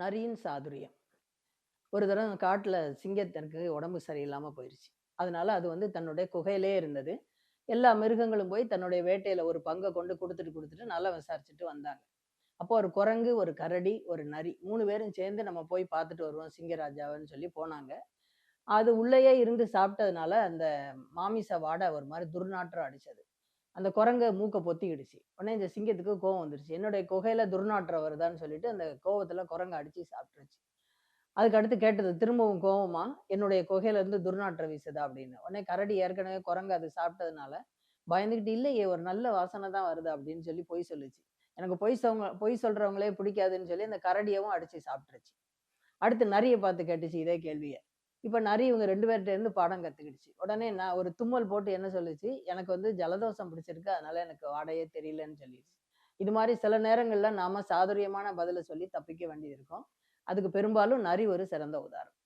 நரியின் சாதுரியம். ஒரு தடவை காட்டில் சிங்கத்திற்கு உடம்பு சரியில்லாமல் போயிடுச்சு அதனால அது வந்து தன்னுடைய குகையிலே இருந்தது. எல்லா மிருகங்களும் போய் தன்னுடைய வேட்டையில ஒரு பங்கை கொண்டு கொடுத்துட்டு கொடுத்துட்டு நல்லா விசாரிச்சுட்டு வந்தாங்க. அப்போ ஒரு குரங்கு ஒரு கரடி ஒரு நரி மூணு பேரும் சேர்ந்து நம்ம போய் பார்த்துட்டு வருவோம் சிங்கராஜாவன்னு சொல்லி போனாங்க. அது உள்ளேயே இருந்து சாப்பிட்டதுனால அந்த மாமிச வாடை ஒரு மாதிரி துர்நாற்றம் அடிச்சது. அந்த குரங்கை மூக்கை பொத்திக்கிடுச்சு. உடனே இந்த சிங்கத்துக்கு கோவம் வந்துருச்சு. என்னுடைய குகையில துர்நாற்றம் வருதான்னு சொல்லிட்டு அந்த கோவத்துல குரங்கை அடிச்சு சாப்பிட்டுருச்சு. அதுக்கு அடுத்து கேட்டது திரும்பவும் கோவமா? என்னுடைய குகையில இருந்து துர்நாற்றம் வீசுதா? அப்படின்னு. உடனே கரடி ஏற்கனவே குரங்கு அது சாப்பிட்டதுனால பயந்துக்கிட்டு இல்லையே ஒரு நல்ல வாசனை தான் வருது அப்படின்னு சொல்லி பொய் சொல்லுச்சு. எனக்கு பொய் சொங்க பொய் சொல்றவங்களே பிடிக்காதுன்னு சொல்லி அந்த கரடியவும் அடிச்சு சாப்பிட்டுருச்சு. அடுத்து நிறைய பார்த்து கேட்டுச்சு இதே கேள்வியை. இப்போ நரி இவங்க ரெண்டு பேர்கிட்டேருந்து இருந்து பாடம் கத்துக்கிடுச்சு. உடனே நான் ஒரு தும்மல் போட்டு என்ன சொல்லுச்சு? எனக்கு வந்து ஜலதோஷம் பிடிச்சிருக்கு அதனால எனக்கு வாடையே தெரியலன்னு சொல்லிடுச்சு. இது மாதிரி சில நேரங்கள்ல நாம சாதுரியமான பதிலை சொல்லி தப்பிக்க வேண்டியது இருக்கும். அதுக்கு பெரும்பாலும் நரி ஒரு சிறந்த உதாரணம்.